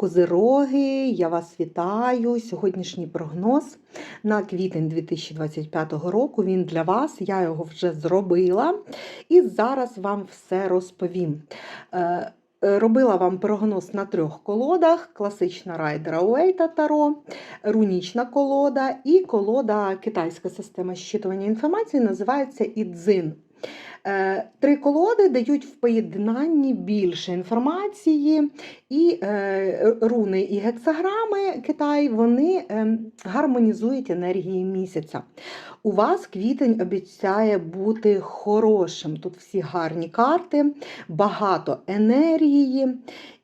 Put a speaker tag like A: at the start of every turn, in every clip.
A: Козироги, я вас вітаю. Сьогоднішній прогноз на квітень 2025 року. Він для вас, я його вже зробила і зараз вам все розповім. Е, е, Робила вам прогноз на трьох колодах: класична райдера Уейта Таро, рунічна колода і колода китайська система щитування інформації називається Ідзин. Е, Три колоди дають в поєднанні більше інформації, і е, руни і гексаграми Китай вони е, гармонізують енергії місяця. У вас квітень обіцяє бути хорошим. Тут всі гарні карти, багато енергії.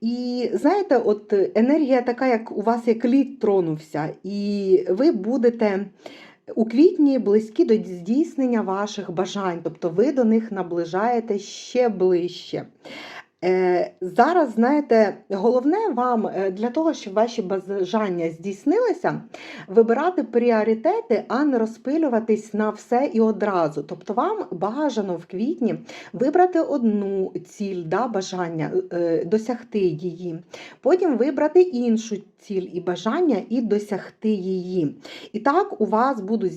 A: І знаєте, от енергія така, як у вас як лід тронувся, і ви будете у квітні близькі до здійснення ваших бажань, тобто ви до них наближаєте ще ближче. Е, Зараз, знаєте, головне вам е, для того, щоб ваші бажання здійснилися, вибирати пріоритети, а не розпилюватись на все і одразу. Тобто, вам бажано в квітні вибрати одну ціль, да, бажання, е, досягти її, потім вибрати іншу ціль і бажання і досягти її. І так у вас будуть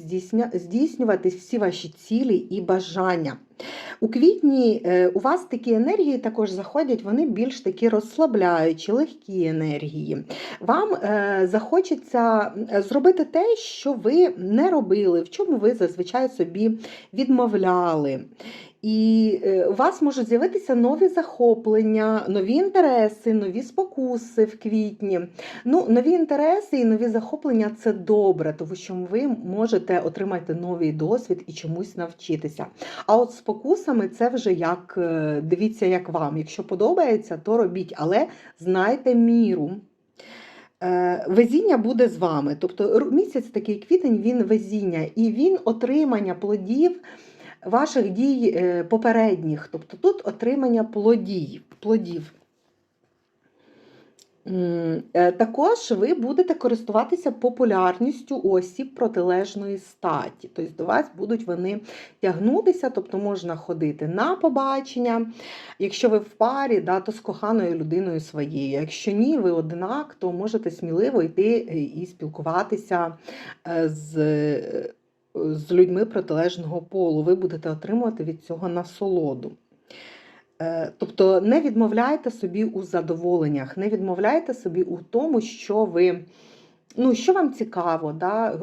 A: здійснюватись всі ваші цілі і бажання. У квітні е, у вас такі енергії також заходять, вони більш такі розслабляючі, легкі енергії. Вам е, захочеться е, зробити те, що ви не робили, в чому ви зазвичай собі відмовляли. І е, у вас можуть з'явитися нові захоплення, нові інтереси, нові спокуси в квітні. Ну, нові інтереси і нові захоплення це добре, тому що ви можете отримати новий досвід і чомусь навчитися. А от спокусами це вже як е, дивіться, як вам. Якщо подобається, то робіть, але знайте міру. Е, Везіння буде з вами. Тобто місяць такий квітень, він везіння, і він отримання плодів ваших дій е, попередніх. Тобто тут отримання плодів. плодів. Е, Також ви будете користуватися популярністю осіб протилежної статі. Тобто до вас будуть вони тягнутися, тобто можна ходити на побачення. Якщо ви в парі, да, то з коханою людиною своєю. Якщо ні, ви однак, то можете сміливо йти е, і спілкуватися з, з людьми протилежного полу. Ви будете отримувати від цього насолоду. Е, Тобто не відмовляйте собі у задоволеннях, не відмовляйте собі у тому, що ви, ну, що вам цікаво, да, е,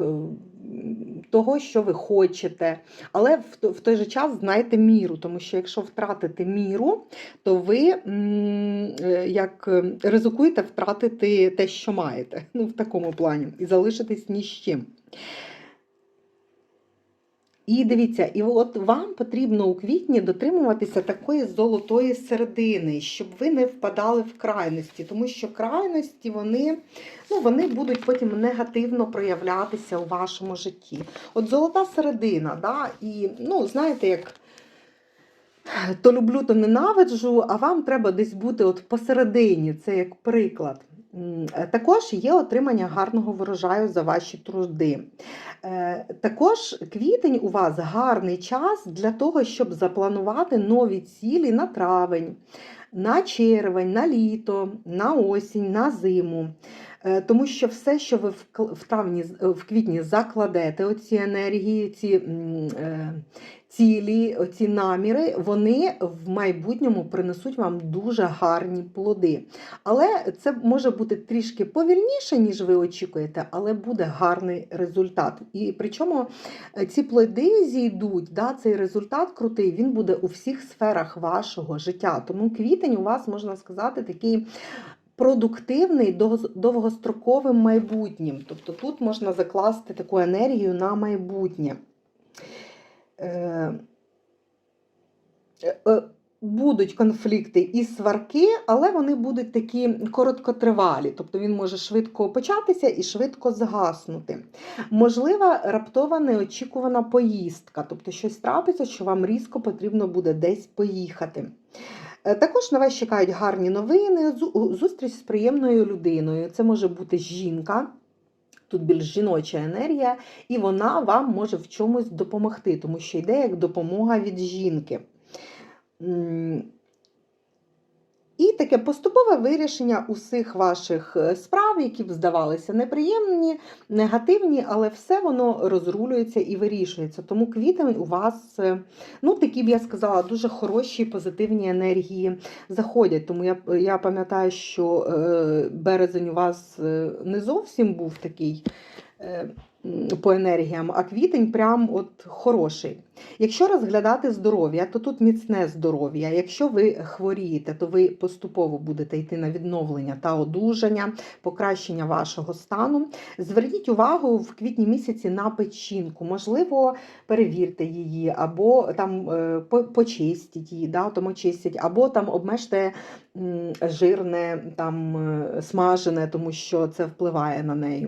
A: того, що ви хочете. Але в, той же час знайте міру, тому що якщо втратите міру, то ви е, як ризикуєте втратити те, що маєте, ну, в такому плані, і залишитись ні з чим. І дивіться, і от вам потрібно у квітні дотримуватися такої золотої середини, щоб ви не впадали в крайності, тому що крайності вони, ну, вони будуть потім негативно проявлятися у вашому житті. От золота середина, да, і ну, знаєте, як то люблю, то ненавиджу, а вам треба десь бути от посередині, це як приклад. Е, Також є отримання гарного врожаю за ваші труди. Е, Також квітень у вас гарний час для того, щоб запланувати нові цілі на травень, на червень, на літо, на осінь, на зиму. Е, Тому що все, що ви в травні, в квітні закладете, оці енергії, ці цілі, оці наміри, вони в майбутньому принесуть вам дуже гарні плоди. Але це може бути трішки повільніше, ніж ви очікуєте, але буде гарний результат. І причому е, ці плоди зійдуть, да, цей результат крутий, він буде у всіх сферах вашого життя. Тому квітень у вас, можна сказати, такий. Продуктивний довгостроковим майбутнім. Тобто тут можна закласти таку енергію на майбутнє. Е, е, Будуть конфлікти і сварки, але вони будуть такі короткотривалі. Тобто він може швидко початися і швидко згаснути. Можлива раптова неочікувана поїздка, тобто щось трапиться, що вам різко потрібно буде десь поїхати. Е, Також на вас чекають гарні новини, зустріч з приємною людиною. Це може бути жінка, тут більш жіноча енергія, і вона вам може в чомусь допомогти, тому що йде як допомога від жінки. Таке поступове вирішення усіх ваших е, справ, які б здавалися неприємні, негативні, але все воно розрулюється і вирішується. Тому квітень у вас, е, ну такі б я сказала, дуже хороші позитивні енергії заходять. Тому я, я пам'ятаю, що е, березень у вас не зовсім був такий. По енергіям, а квітень прям от хороший. Якщо розглядати здоров'я, то тут міцне здоров'я. Якщо ви хворієте, то ви поступово будете йти на відновлення та одужання, покращення вашого стану. Зверніть увагу в квітні місяці на печінку. Можливо, перевірте її, або там е, почистіть її, да, тому чистять, або там обмежте жирне, там е, смажене, тому що це впливає на неї.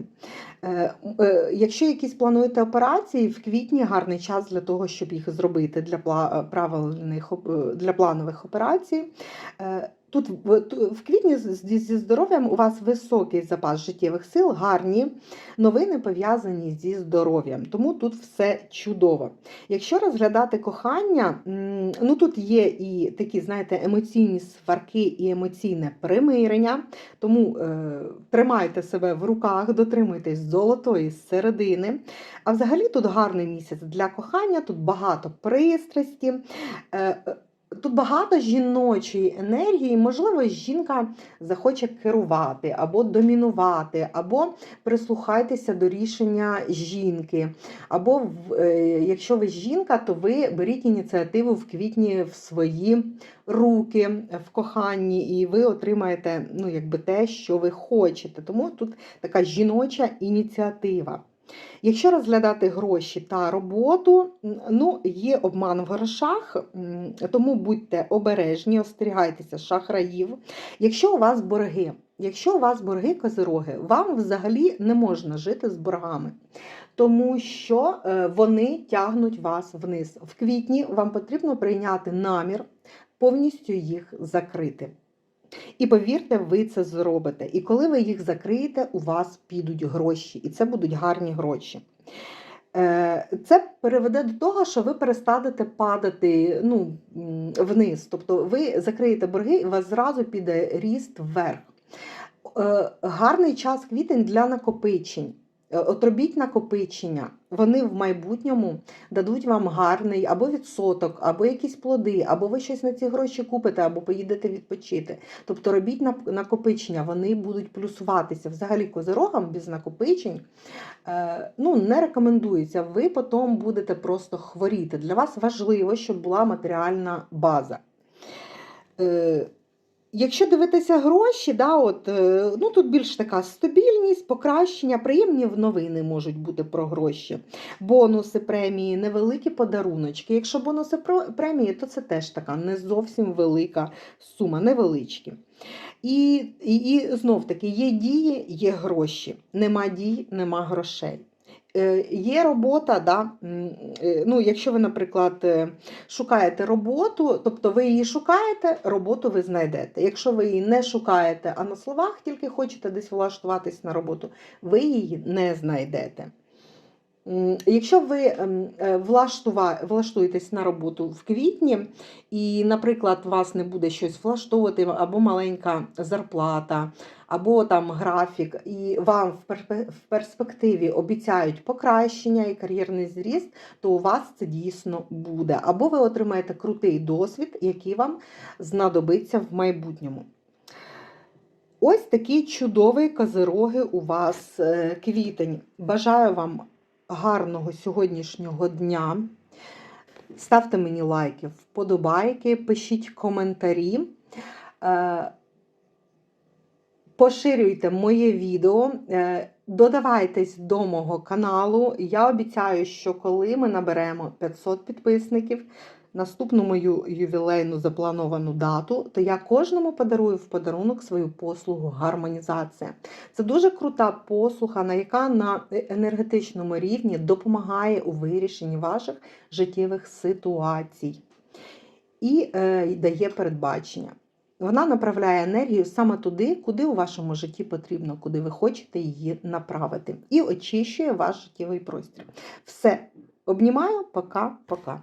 A: Е, е, Якщо якісь плануєте операції, в квітні гарний час для того, щоб їх зробити для пла- правильних е, для планових операцій. Тут в, квітні зі здоров'ям у вас високий запас життєвих сил, гарні новини пов'язані зі здоров'ям. Тому тут все чудово. Якщо розглядати кохання, ну тут є і такі, знаєте, емоційні сварки і емоційне примирення. Тому е, тримайте себе в руках, дотримуйтесь золотої середини. А взагалі тут гарний місяць для кохання, тут багато пристрасті. Е, е, Тут багато жіночої енергії, можливо, жінка захоче керувати або домінувати, або прислухайтеся до рішення жінки. Або е, якщо ви жінка, то ви беріть ініціативу в квітні в свої руки в коханні, і ви отримаєте ну, якби те, що ви хочете. Тому тут така жіноча ініціатива. Якщо розглядати гроші та роботу, ну, є обман в грошах, тому будьте обережні, остерігайтеся шахраїв. Якщо у вас борги, якщо у вас борги козироги, вам взагалі не можна жити з боргами, тому що е, вони тягнуть вас вниз. В квітні вам потрібно прийняти намір повністю їх закрити. І повірте, ви це зробите. І коли ви їх закриєте, у вас підуть гроші, і це будуть гарні гроші. Е, Це приведе до того, що ви перестанете падати ну, вниз. Тобто ви закриєте борги, і у вас зразу піде ріст вверх. Е, Гарний час квітень для накопичень. Е, От робіть накопичення, вони в майбутньому дадуть вам гарний або відсоток, або якісь плоди, або ви щось на ці гроші купите, або поїдете відпочити. Тобто робіть накопичення, вони будуть плюсуватися. Взагалі козирогам без накопичень е, ну, не рекомендується. Ви потім будете просто хворіти. Для вас важливо, щоб була матеріальна база. Якщо дивитися гроші, да, от, е, ну, тут більш така стабільність, покращення, приємні новини можуть бути про гроші, бонуси, премії, невеликі подаруночки. Якщо бонуси премії, то це теж така не зовсім велика сума, невеличкі. І, і, і знов таки є дії, є гроші. Нема дій, нема грошей. Е, Є робота, да, е, ну, якщо ви, наприклад, е, шукаєте роботу, тобто ви її шукаєте, роботу ви знайдете. Якщо ви її не шукаєте, а на словах тільки хочете десь влаштуватись на роботу, ви її не знайдете. Якщо ви ем, е, влаштуєтесь на роботу в квітні, і, наприклад, вас не буде щось влаштовувати, або маленька зарплата, або там графік, і вам в перспективі обіцяють покращення і кар'єрний зріст, то у вас це дійсно буде. Або ви отримаєте крутий досвід, який вам знадобиться в майбутньому. Ось такий чудовий козироги у вас е, квітень. Бажаю вам гарного сьогоднішнього дня. Ставте мені лайки, вподобайки, пишіть коментарі. Е, Поширюйте моє відео, е, додавайтесь до мого каналу. Я обіцяю, що коли ми наберемо 500 підписників, наступну мою ювілейну заплановану дату, то я кожному подарую в подарунок свою послугу гармонізація. Це дуже крута послуга, на яка на енергетичному рівні допомагає у вирішенні ваших життєвих ситуацій і е, дає передбачення. Вона направляє енергію саме туди, куди у вашому житті потрібно, куди ви хочете її направити, і очищує ваш життєвий простір. Все, обнімаю, пока-пока.